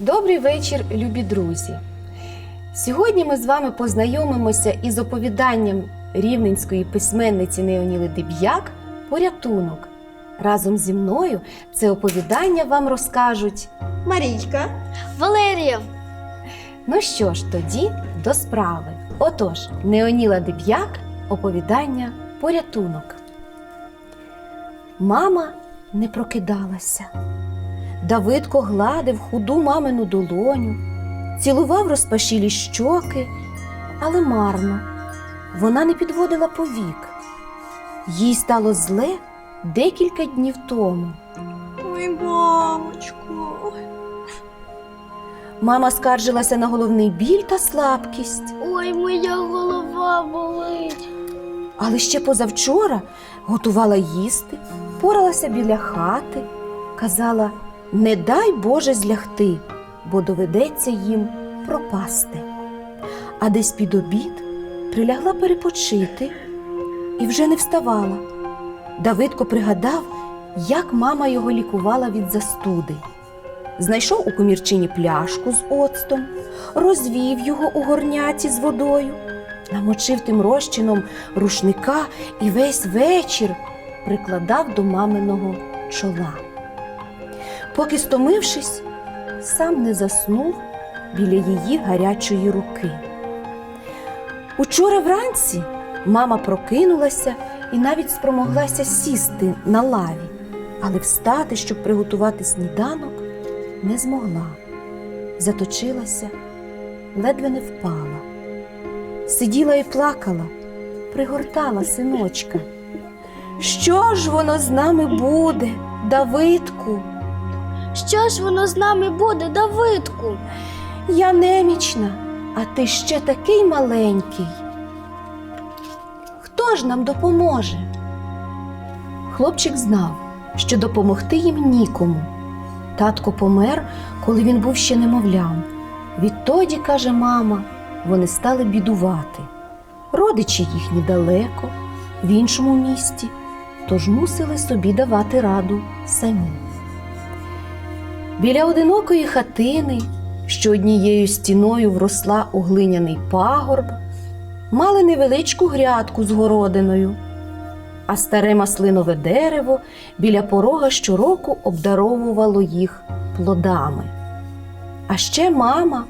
Добрий вечір, любі друзі! Сьогодні ми з вами познайомимося із оповіданням рівненської письменниці Неоніли Деб'як Порятунок. Разом зі мною це оповідання вам розкажуть. Марійка. Валерія, Ну що ж, тоді до справи. Отож, Неоніла Деб'як оповідання Порятунок. Мама не прокидалася. Давидко гладив худу мамину долоню, цілував розпашілі щоки, але марно. Вона не підводила повік. Їй стало зле декілька днів тому. Ой, мамочко. Мама скаржилася на головний біль та слабкість. ой, моя голова болить. Але ще позавчора готувала їсти, поралася біля хати, казала: не дай Боже злягти, бо доведеться їм пропасти. А десь під обід прилягла перепочити і вже не вставала. Давидко пригадав, як мама його лікувала від застуди. Знайшов у комірчині пляшку з оцтом, розвів його у горняці з водою, намочив тим розчином рушника і весь вечір прикладав до маминого чола. Поки стомившись, сам не заснув біля її гарячої руки. Учора вранці мама прокинулася і навіть спромоглася сісти на лаві, але встати, щоб приготувати сніданок, не змогла. Заточилася, ледве не впала. Сиділа і плакала, пригортала синочка. Що ж воно з нами буде, Давидку? Що ж воно з нами буде, Давидку? Я немічна, а ти ще такий маленький. Хто ж нам допоможе? Хлопчик знав, що допомогти їм нікому. Татко помер, коли він був ще немовлям. Відтоді, каже мама, вони стали бідувати. Родичі їхні далеко, в іншому місті, тож мусили собі давати раду самі. Біля одинокої хатини, що однією стіною вросла у глиняний пагорб, мали невеличку грядку з городиною, а старе маслинове дерево біля порога щороку обдаровувало їх плодами. А ще мама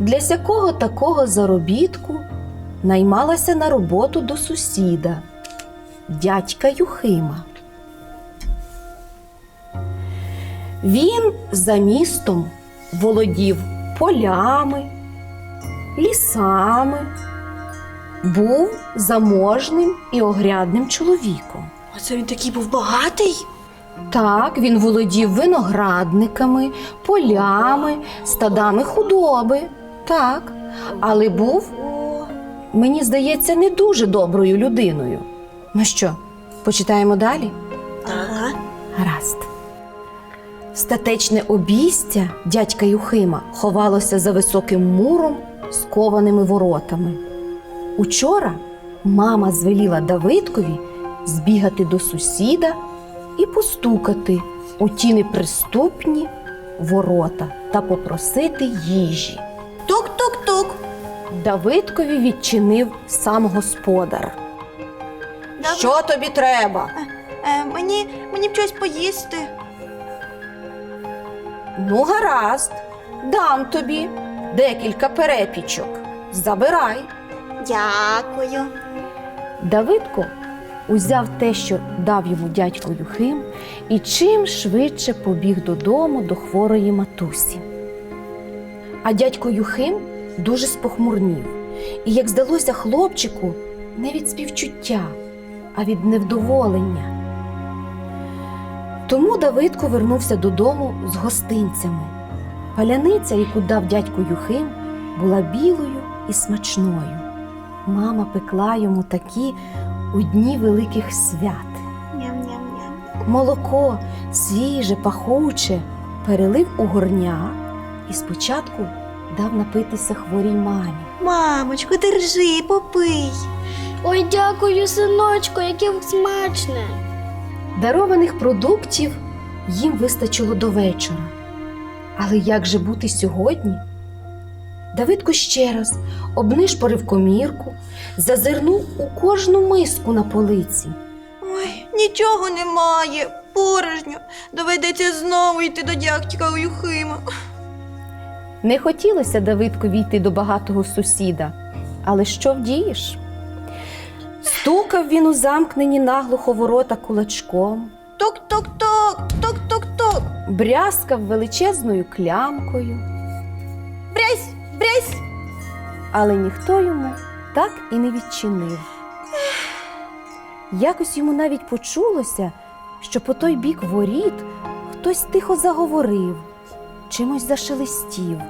для сякого такого заробітку наймалася на роботу до сусіда, дядька Юхима. Він за містом володів полями, лісами, був заможним і огрядним чоловіком. Оце він такий був багатий. Так, він володів виноградниками, полями, стадами худоби. Так, але був, мені здається, не дуже доброю людиною. Ну що, почитаємо далі? ага. Гаразд. Статечне обійстя дядька Юхима ховалося за високим муром з кованими воротами. Учора мама звеліла Давидкові збігати до сусіда і постукати у ті неприступні ворота та попросити їжі. Тук-тук-тук. Давидкові відчинив сам господар. Добре. Що тобі треба? Е, мені, мені б щось поїсти. Ну, гаразд, дам тобі декілька перепічок. Забирай. Дякую. Давидко узяв те, що дав йому дядько Юхим, і чим швидше побіг додому до хворої матусі. А дядько Юхим дуже спохмурнів, і, як здалося хлопчику, не від співчуття, а від невдоволення. Тому Давидко вернувся додому з гостинцями. Паляниця, яку дав дядько Юхим, була білою і смачною. Мама пекла йому такі у дні великих свят. Ням-ням-ням. Молоко свіже, пахуче, перелив у горня і спочатку дав напитися хворій мамі. Мамочко, держи, попий. Ой, дякую, синочко, яке смачне. Дарованих продуктів їм вистачило до вечора. Але як же бути сьогодні? Давидко ще раз обнишпорив комірку, зазирнув у кожну миску на полиці. Ой, нічого немає. Порожньо. Доведеться знову йти до дядька Юхима. Не хотілося Давидку війти до багатого сусіда, але що вдієш? Стукав він у замкнені наглухо ворота кулачком, Ток-ток-ток, ток-ток-ток. брязкав величезною клямкою, Брязь, брязь. але ніхто йому так і не відчинив. Якось йому навіть почулося, що по той бік воріт хтось тихо заговорив, чимось зашелестів,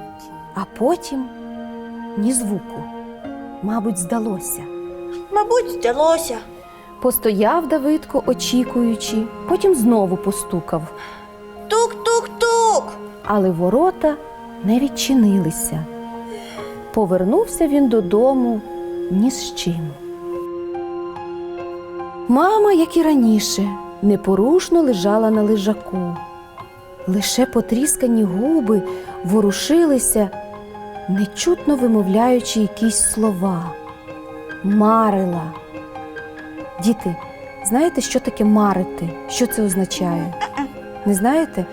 а потім ні звуку. Мабуть, здалося. Мабуть, здалося. Постояв Давидко, очікуючи, потім знову постукав, Тук-тук-тук. але ворота не відчинилися. Повернувся він додому ні з чим. Мама, як і раніше, непорушно лежала на лежаку. Лише потріскані губи ворушилися, нечутно вимовляючи якісь слова. Марила. Діти, знаєте, що таке марити? Що це означає? Не знаєте?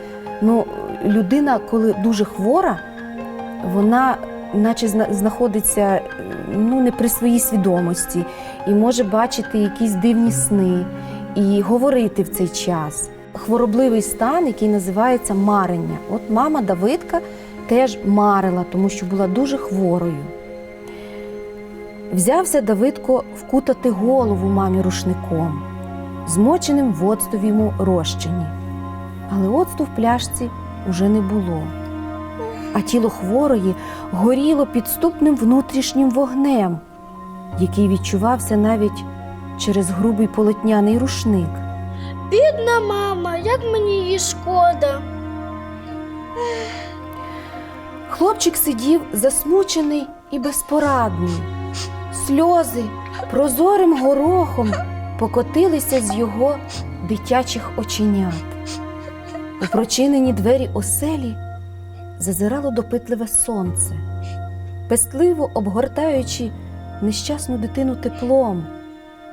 Ну, людина, коли дуже хвора, вона наче зна- знаходиться ну, не при своїй свідомості і може бачити якісь дивні сни і говорити в цей час. Хворобливий стан, який називається марення. От мама Давидка теж марила, тому що була дуже хворою. Взявся Давидко вкутати голову мамі рушником, змоченим в оцтовому розчині. Але оцту в пляшці уже не було. А тіло хворої горіло підступним внутрішнім вогнем, який відчувався навіть через грубий полотняний рушник. Бідна мама, як мені її шкода. Хлопчик сидів засмучений і безпорадний. Сльози прозорим горохом покотилися з його дитячих оченят. У прочинені двері оселі зазирало допитливе сонце, пестливо обгортаючи нещасну дитину теплом,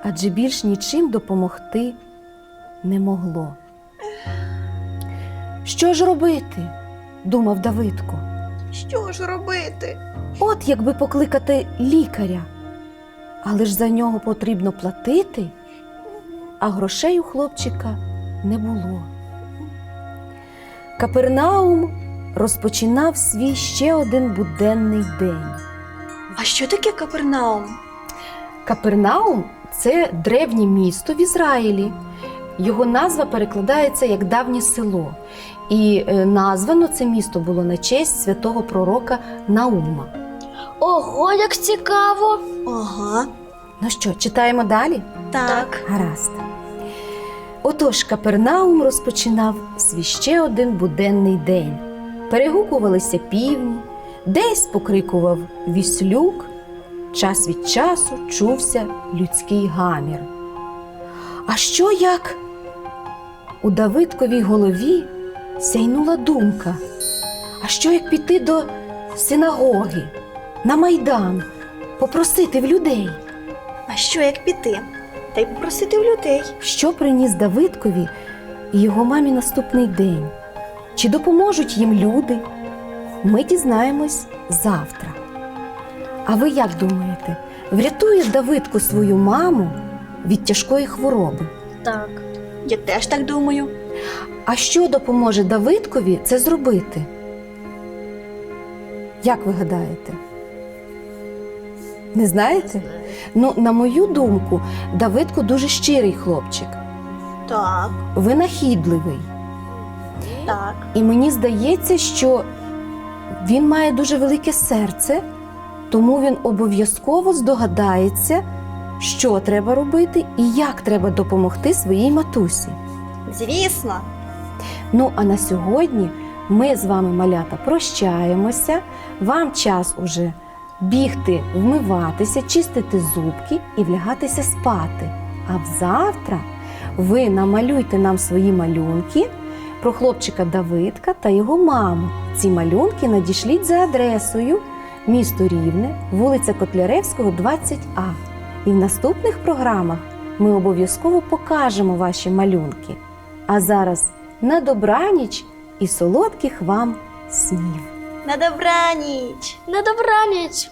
адже більш нічим допомогти не могло. Що ж робити? думав Давидко. Що ж робити? От якби покликати лікаря. Але ж за нього потрібно платити, а грошей у хлопчика не було. Капернаум розпочинав свій ще один буденний день. А що таке Капернаум? Капернаум це древнє місто в Ізраїлі. Його назва перекладається як давнє село. І е, названо це місто було на честь святого пророка Наума. Ого, як цікаво. Ага, Ну що, читаємо далі? так. Гаразд. Отож, Капернаум розпочинав свій ще один буденний день. Перегукувалися півні, десь покрикував віслюк, час від часу чувся людський гамір. А що як? У Давидковій голові сяйнула думка. А що як піти до синагоги, на майдан, попросити в людей? Що як піти? Та й попросити в людей. Що приніс Давидкові і його мамі наступний день? Чи допоможуть їм люди? Ми дізнаємось завтра. А ви як думаєте, врятує Давидко свою маму від тяжкої хвороби? Так. Я теж так думаю. А що допоможе Давидкові це зробити? Як ви гадаєте? Не знаєте? Ну, на мою думку, Давидко дуже щирий хлопчик, Так, винахідливий. так. І мені здається, що він має дуже велике серце, тому він обов'язково здогадається, що треба робити і як треба допомогти своїй матусі. Звісно. Ну а на сьогодні ми з вами, малята, прощаємося. Вам час уже бігти, вмиватися, чистити зубки і влягатися спати. А завтра ви намалюйте нам свої малюнки, про хлопчика Давидка та його маму. Ці малюнки надішліть за адресою місто Рівне, вулиця Котляревського, 20А. І в наступних програмах ми обов'язково покажемо ваші малюнки. А зараз на добраніч і солодких вам снів! На добраніч! На добраніч!